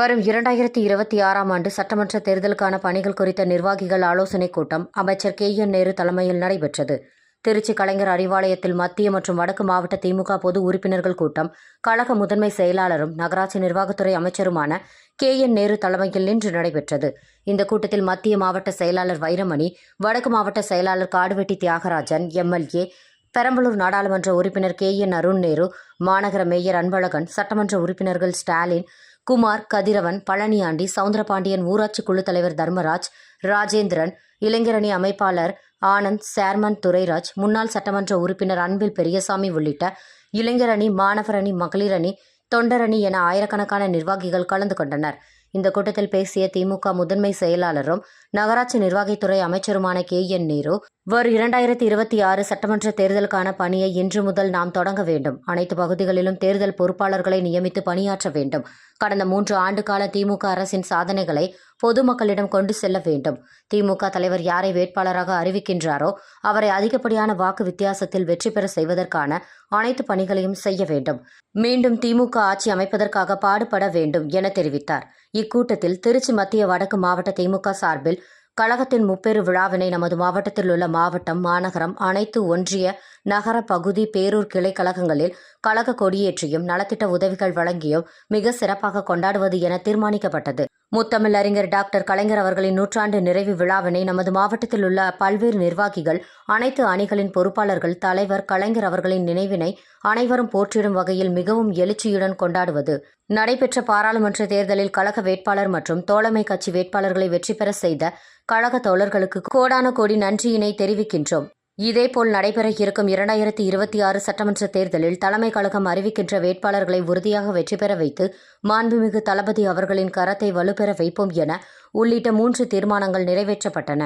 வரும் இரண்டாயிரத்தி இருபத்தி ஆறாம் ஆண்டு சட்டமன்ற தேர்தலுக்கான பணிகள் குறித்த நிர்வாகிகள் ஆலோசனைக் கூட்டம் அமைச்சர் கே என் நேரு தலைமையில் நடைபெற்றது. திருச்சி கலைஞர் அறிவாலயத்தில் மத்திய மற்றும் வடக்கு மாவட்ட திமுக பொது உறுப்பினர்கள் கூட்டம் கழக முதன்மை செயலாளரும் நகராட்சி நிர்வாகத்துறை அமைச்சருமான கே என் நேரு தலைமையில் இன்று நடைபெற்றது. இந்த கூட்டத்தில் மத்திய மாவட்ட செயலாளர் வைரமணி வடக்கு மாவட்ட செயலாளர் காடுவெட்டி தியாகராஜன் எம்எல்ஏ பெரம்பலூர் நாடாளுமன்ற உறுப்பினர் கே என் அருண் நேரு மாநகர மேயர் அன்பழகன் சட்டமன்ற உறுப்பினர்கள் ஸ்டாலின் குமார் கதிரவன் பழனியாண்டி சவுந்தரபாண்டியன் ஊராட்சி குழு தலைவர் தர்மராஜ் ராஜேந்திரன் இளைஞரணி அமைப்பாளர் ஆனந்த் சேர்மன் துரைராஜ் முன்னாள் சட்டமன்ற உறுப்பினர் அன்பில் பெரியசாமி உள்ளிட்ட இளைஞரணி மாணவரணி மகளிரணி தொண்டரணி என ஆயிரக்கணக்கான நிர்வாகிகள் கலந்து கொண்டனர். இந்த கூட்டத்தில் பேசிய திமுக முதன்மை செயலாளரும் நகராட்சி நிர்வாகத்துறை அமைச்சருமான கே. என். நேரு வரும் இரண்டாயிரத்தி இருபத்தி ஆறு சட்டமன்ற தேர்தலுக்கான பணியை இன்று முதல் நாம் தொடங்க வேண்டும். அனைத்து பகுதிகளிலும் தேர்தல் பொறுப்பாளர்களை நியமித்து பணியாற்ற வேண்டும். கடந்த மூன்று ஆண்டு கால திமுக அரசின் சாதனைகளை பொதுமக்களிடம் கொண்டு செல்ல வேண்டும். திமுக தலைவர் யாரை வேட்பாளராக அறிவிக்கின்றாரோ அவரை அதிகப்படியான வாக்கு வித்தியாசத்தில் வெற்றி பெற செய்வதற்கான அனைத்து பணிகளையும் செய்ய வேண்டும். மீண்டும் திமுக ஆட்சி அமைப்பதற்காக பாடுபட வேண்டும் என தெரிவித்தார். இக்கூட்டத்தில் திருச்சி மத்திய வடக்கு மாவட்ட திமுக சார்பில் கழகத்தின் முப்பெரு விழாவினை நமது மாவட்டத்தில் உள்ள மாவட்டம் மாநகரம் அனைத்து ஒன்றிய நகர பகுதி பேரூர் கிளை கழகங்களில் கழக கொடியேற்றியும் நலத்திட்ட உதவிகள் வழங்கியும் மிக சிறப்பாக கொண்டாடுவது என தீர்மானிக்கப்பட்டது. முத்தமிழ் அறிஞர் டாக்டர் கலைஞர் அவர்களின் நூற்றாண்டு நிறைவு விழாவினை நமது மாவட்டத்தில் உள்ள பல்வேறு நிர்வாகிகள் அனைத்து அணிகளின் பொறுப்பாளர்கள் தலைவர் கலைஞர் அவர்களின் நினைவினை அனைவரும் போற்றிடும் வகையில் மிகவும் எழுச்சியுடன் கொண்டாடுவது. நடைபெற்ற பாராளுமன்ற தேர்தலில் கழக வேட்பாளர் மற்றும் தோழமை கட்சி வேட்பாளர்களை வெற்றி பெற செய்த கழக தோழர்களுக்கு கோடான கோடி நன்றியினை தெரிவிக்கின்றோம். இதேபோல் நடைபெற இருக்கும் இரண்டாயிரத்தி இருபத்தி ஆறு சட்டமன்ற தேர்தலில் தலைமை கழகம் அறிவிக்கின்ற வேட்பாளர்களை உறுதியாக வெற்றி பெற வைத்து மாண்புமிகு தளபதி அவர்களின் கரத்தை வலுப்பெற வைப்போம் என உள்ளிட்ட மூன்று தீர்மானங்கள் நிறைவேற்றப்பட்டன.